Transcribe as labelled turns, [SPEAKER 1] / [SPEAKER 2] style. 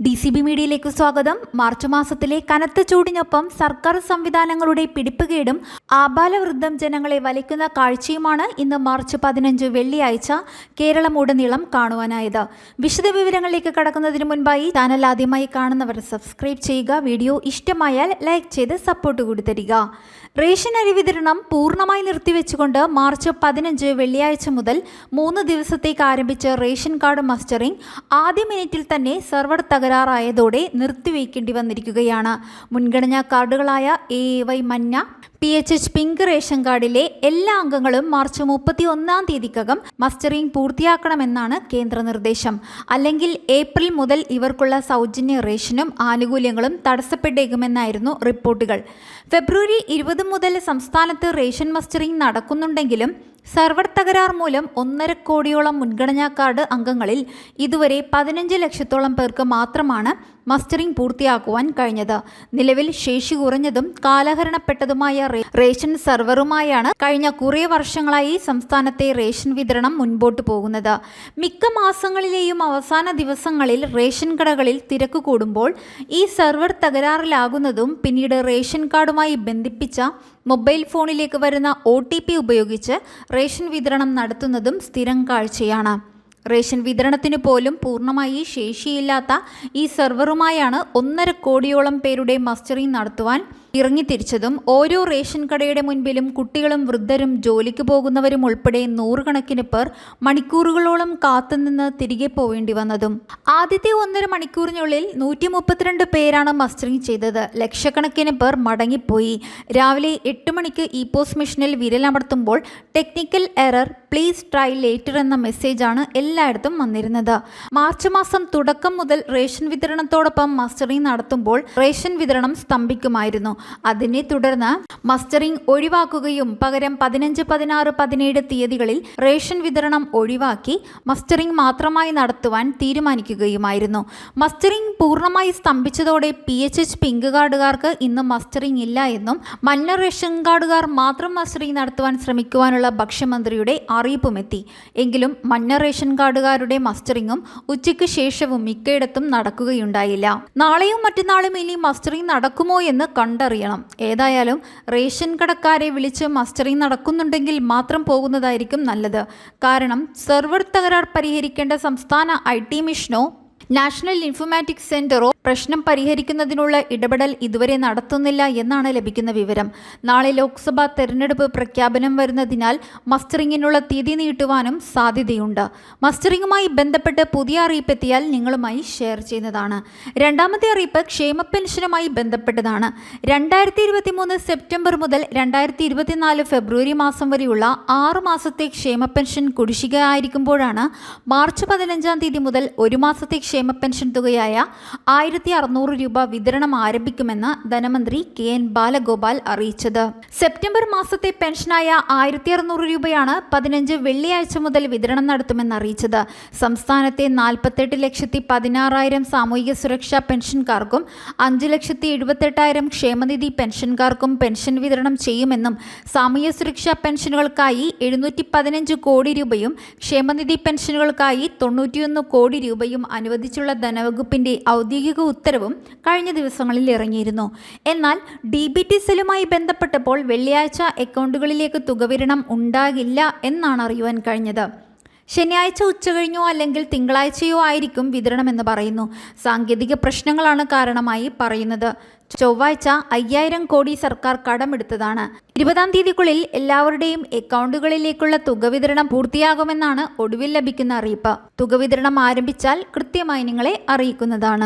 [SPEAKER 1] D C B മീഡിയയിലേക്ക് സ്വാഗതം. March മാസത്തിലെ കനത്ത ചൂടിനൊപ്പം സർക്കാർ സംവിധാനങ്ങളുടെ പിടിപ്പുകേടും ആബാലവൃദ്ധം ജനങ്ങളെ വലിക്കുന്ന കാഴ്ചയുമാണ് ഇന്ന് മാർച്ച് പതിനഞ്ച് വെള്ളിയാഴ്ച കേരളം ഉടനീളം കാണുവാനായത്. വിശദ വിവരങ്ങളിലേക്ക് കടക്കുന്നതിന് മുൻപായി ചാനൽ ആദ്യമായി കാണുന്നവർ സബ്സ്ക്രൈബ് ചെയ്യുക വീഡിയോ ഇഷ്ടമായാൽ ലൈക്ക് ചെയ്ത് സപ്പോർട്ട് കൂടി തരിക. റേഷൻ അരി വിതരണം പൂർണമായി നിർത്തിവെച്ചുകൊണ്ട് മാർച്ച് പതിനഞ്ച് വെള്ളിയാഴ്ച മുതൽ മൂന്ന് ദിവസത്തേക്ക് ആരംഭിച്ച റേഷൻ കാർഡ് മസ്റ്ററിംഗ് ആദ്യ മിനിറ്റിൽ തന്നെ സെർവർ തകരാറായതോടെ നിർത്തിവെക്കേണ്ടി വന്നിരിക്കുകയാണ്. മുൻഗണനാ കാർഡുകളായ എ വൈ മഞ്ഞ P H H pink ration കാർഡിലെ എല്ലാ അംഗങ്ങളും മാർച്ച് മുപ്പത്തി ഒന്നാം തീയതിക്കകം മസ്റ്ററിംഗ് പൂർത്തിയാക്കണമെന്നാണ് കേന്ദ്ര നിർദ്ദേശം. അല്ലെങ്കിൽ ഏപ്രിൽ മുതൽ ഇവർക്കുള്ള സൗജന്യ റേഷനും ആനുകൂല്യങ്ങളും തടസ്സപ്പെട്ടേക്കുമെന്നായിരുന്നു റിപ്പോർട്ടുകൾ. ഫെബ്രുവരി ഇരുപത് മുതൽ സംസ്ഥാനത്ത് റേഷൻ മസ്റ്ററിംഗ് നടക്കുന്നുണ്ടെങ്കിലും സെർവർ തകരാർ മൂലം ഒന്നര കോടിയോളം മുൻഗണനാ കാർഡ് അംഗങ്ങളിൽ ഇതുവരെ പതിനഞ്ച് ലക്ഷത്തോളം പേർക്ക് മാത്രമാണ് മസ്റ്ററിംഗ് പൂർത്തിയാക്കുവാൻ കഴിഞ്ഞത്. നിലവിൽ ശേഷി കുറഞ്ഞതും കാലഹരണപ്പെട്ടതുമായ റേഷൻ സെർവറുമായാണ് കഴിഞ്ഞ കുറേ വർഷങ്ങളായി സംസ്ഥാനത്തെ റേഷൻ വിതരണം മുൻപോട്ട് പോകുന്നത്. മിക്ക മാസങ്ങളിലെയും അവസാന ദിവസങ്ങളിൽ റേഷൻ കടകളിൽ തിരക്ക് കൂടുമ്പോൾ ഈ സെർവർ തകരാറിലാകുന്നതും പിന്നീട് റേഷൻ കാർഡുമായി ബന്ധിപ്പിച്ച മൊബൈൽ ഫോണിലേക്ക് വരുന്ന ഒ ഉപയോഗിച്ച് റേഷൻ വിതരണം നടത്തുന്നതും സ്ഥിരം കാഴ്ചയാണ്. റേഷൻ വിതരണത്തിന് പോലും പൂർണമായി ശേഷിയില്ലാത്ത ഈ സെർവറുമായാണ് ഒന്നര കോടിയോളം പേരുടെ മസ്റ്ററിംഗ് നടത്തുവാൻ ഇറങ്ങിത്തിരിച്ചതും ഓരോ റേഷൻ കടയുടെ മുൻപിലും കുട്ടികളും വൃദ്ധരും ജോലിക്ക് പോകുന്നവരും ഉൾപ്പെടെ നൂറുകണക്കിന് പേർ മണിക്കൂറുകളോളം കാത്തുനിന്ന് തിരികെ പോവേണ്ടി വന്നതും. ആദ്യത്തെ ഒന്നര മണിക്കൂറിനുള്ളിൽ നൂറ്റി മുപ്പത്തിരണ്ട് പേരാണ് മസ്റ്ററിംഗ് ചെയ്തത്. ലക്ഷക്കണക്കിന് പേർ മടങ്ങിപ്പോയി. രാവിലെ എട്ട് മണിക്ക് ഇ പോസ്റ്റ് മെഷീനിൽ വിരലമർത്തുമ്പോൾ technical error please try later എന്ന മെസ്സേജാണ് എല്ലായിടത്തും വന്നിരുന്നത്. മാർച്ച് മാസം തുടക്കം മുതൽ റേഷൻ വിതരണത്തോടൊപ്പം മസ്റ്ററിംഗ് നടത്തുമ്പോൾ റേഷൻ വിതരണം സ്തംഭിക്കുമായിരുന്നു. അതിനെ തുടർന്ന് മസ്റ്ററിംഗ് ഒഴിവാക്കുകയും പകരം പതിനഞ്ച് പതിനാറ് പതിനേഴ് തീയതികളിൽ റേഷൻ വിതരണം ഒഴിവാക്കി മസ്റ്ററിംഗ് മാത്രമായി നടത്തുവാൻ തീരുമാനിക്കുകയുമായിരുന്നു. മസ്റ്ററിംഗ് പൂർണമായി സ്തംഭിച്ചതോടെ പി എച്ച് എച്ച് പിങ്ക് കാർഡുകാർക്ക് ഇന്ന് മസ്റ്ററിംഗ് ഇല്ല എന്നും മഞ്ഞ റേഷൻ കാർഡുകാർ മാത്രം മസ്റ്ററിംഗ് നടത്തുവാൻ ശ്രമിക്കുവാനുള്ള ഭക്ഷ്യമന്ത്രിയുടെ അറിയിപ്പുമെത്തി എങ്കിലും മഞ്ഞ റേഷൻ കാർഡുകാരുടെ മസ്റ്ററിങ്ങും ഉച്ചയ്ക്ക് ശേഷവും മിക്കയിടത്തും നടക്കുകയുണ്ടായില്ല. നാളെയും മറ്റന്നാളും ഇനി മസ്റ്ററിംഗ് നടക്കുമോ എന്ന് കണ്ടറിയണം. ഏതായാലും റേഷൻ കടക്കാരെ വിളിച്ച് മസ്റ്ററിംഗ് നടക്കുന്നുണ്ടെങ്കിൽ മാത്രം പോകുന്നതായിരിക്കും നല്ലത്. കാരണം സെർവർ തകരാർ പരിഹരിക്കേണ്ട സംസ്ഥാന ഐ ടി മിഷനോ നാഷണൽ ഇൻഫോമാറ്റിക്സ് സെന്ററോ പ്രശ്നം പരിഹരിക്കുന്നതിനുള്ള ഇടപെടൽ ഇതുവരെ നടത്തുന്നില്ല എന്നാണ് ലഭിക്കുന്ന വിവരം. നാളെ ലോക്സഭാ തെരഞ്ഞെടുപ്പ് പ്രഖ്യാപനം വരുന്നതിനാൽ മസ്റ്ററിങ്ങിനുള്ള തീയതി നീട്ടുവാനും സാധ്യതയുണ്ട്. മസ്റ്ററിങ്ങുമായി ബന്ധപ്പെട്ട് പുതിയ അറിയിപ്പ് എത്തിയാൽ നിങ്ങളുമായി ഷെയർ ചെയ്യുന്നതാണ്. രണ്ടാമത്തെ അറിയിപ്പ് ക്ഷേമ പെൻഷനുമായി ബന്ധപ്പെട്ടതാണ്. രണ്ടായിരത്തി ഇരുപത്തി മൂന്ന് സെപ്റ്റംബർ മുതൽ രണ്ടായിരത്തി ഇരുപത്തിനാല് ഫെബ്രുവരി മാസം വരെയുള്ള ആറ് മാസത്തെ ക്ഷേമ പെൻഷൻ കുടിശ്ശിക ആയിരിക്കുമ്പോഴാണ് മാർച്ച് പതിനഞ്ചാം തീയതി മുതൽ ഒരു മാസത്തെ ക്ഷേമ പെൻഷൻ തുകയായ ആയിരത്തി അറുന്നൂറ് രൂപ വിതരണം ആരംഭിക്കുമെന്ന് ധനമന്ത്രി കെ എൻ ബാലഗോപാൽ അറിയിച്ചത്. സെപ്റ്റംബർ മാസത്തെ പെൻഷനായ ആയിരത്തി അറുന്നൂറ് രൂപയാണ് പതിനഞ്ച് വെള്ളിയാഴ്ച മുതൽ വിതരണം നടത്തുമെന്ന് അറിയിച്ചത്. സംസ്ഥാനത്തെ നാൽപ്പത്തെട്ട് ലക്ഷത്തി പതിനാറായിരം സാമൂഹിക സുരക്ഷാ പെൻഷൻകാർക്കും അഞ്ച് ലക്ഷത്തി എഴുപത്തെട്ടായിരം ക്ഷേമനിധി പെൻഷൻകാർക്കും പെൻഷൻ വിതരണം ചെയ്യുമെന്നും സാമൂഹ്യ സുരക്ഷാ പെൻഷനുകൾക്കായി എഴുന്നൂറ്റി പതിനഞ്ച് കോടി രൂപയും ക്ഷേമനിധി പെൻഷനുകൾക്കായി തൊണ്ണൂറ്റിയൊന്ന് കോടി രൂപയും അനുവദിച്ചുള്ള ധനവകുപ്പിന്റെ ഔദ്യോഗിക ഉത്തരവും കഴിഞ്ഞ ദിവസങ്ങളിൽ ഇറങ്ങിയിരുന്നു. എന്നാൽ ഡി ബി ടി സെല്ലുമായി ബന്ധപ്പെട്ടപ്പോൾ വെള്ളിയാഴ്ച അക്കൗണ്ടുകളിലേക്ക് തുക വിതരണം ഉണ്ടാകില്ല എന്നാണ് അറിയുവാൻ കഴിഞ്ഞത്. ശനിയാഴ്ച ഉച്ചകഴിഞ്ഞോ അല്ലെങ്കിൽ തിങ്കളാഴ്ചയോ ആയിരിക്കും വിതരണമെന്ന് പറയുന്നു. സാങ്കേതിക പ്രശ്നങ്ങളാണ് കാരണമായി പറയുന്നത്. ചൊവ്വാഴ്ച അയ്യായിരം കോടി സർക്കാർ കടമെടുത്തതാണ്. ഇരുപതാം തീയതിക്കുള്ളിൽ എല്ലാവരുടെയും അക്കൗണ്ടുകളിലേക്കുള്ള തുക വിതരണം പൂർത്തിയാകുമെന്നാണ് ഒടുവിൽ ലഭിക്കുന്ന അറിയിപ്പ്. തുക വിതരണം ആരംഭിച്ചാൽ കൃത്യമായി നിങ്ങളെ അറിയിക്കുന്നതാണ്.